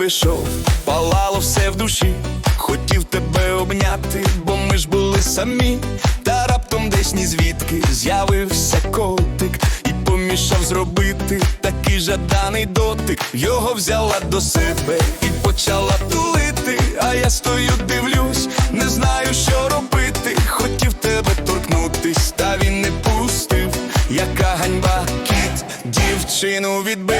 тебе йшов, палало все в душі, хотів тебе обняти, бо ми ж були самі, та раптом десь ні звідки з'явився котик і помішав зробити такий жаданий дотик. Його взяла до себе і почала тулити. А я стою, дивлюсь, не знаю, що робити. Хотів тебе торкнутись, та він не пустив. Яка ганьба, кіт дівчину відбив,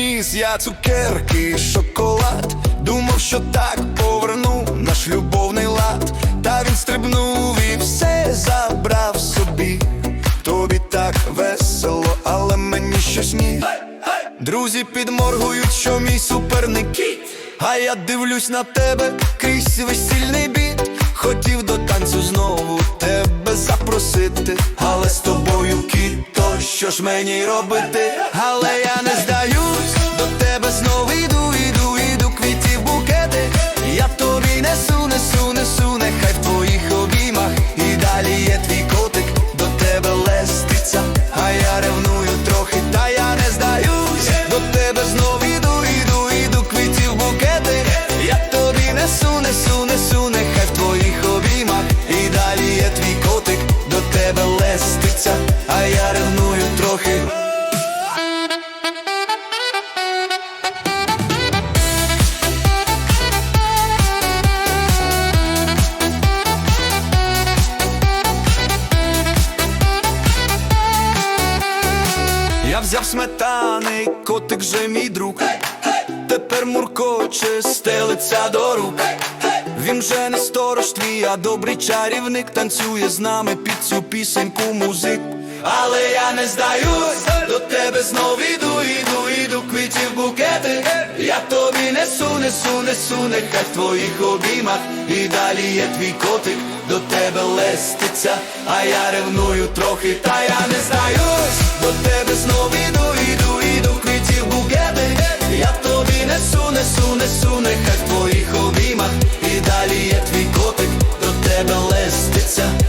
приніс я цукерки, шоколад. Думав, що так поверну наш любовний лад. Та він стрибнув і все забрав собі. Тобі так весело, але мені щось ні. Друзі підморгують, що мій суперник А я дивлюсь на тебе крізь весільний біт. Хотів до танцю знову тебе запросити, але з тобою кіт, то що ж мені робити? Взяв сметани, котик же мій друг. Тепер муркоче, стелиться до рук. Він вже не сторож твій, а добрий чарівник танцює з нами під цю пісеньку музик. Але я не здаюсь, до тебе знов іду, іду, іду, тобі несу, несу, нехай в твоїх обіймах, і далі є твій котик, до тебе леститься, а я ревную трохи, та я не здаюсь, до тебе знов іду, іду, іду в квітів букети Я тобі несу, несу, несу, нехай в твоїх обіймах, і далі є твій котик, до тебе леститься.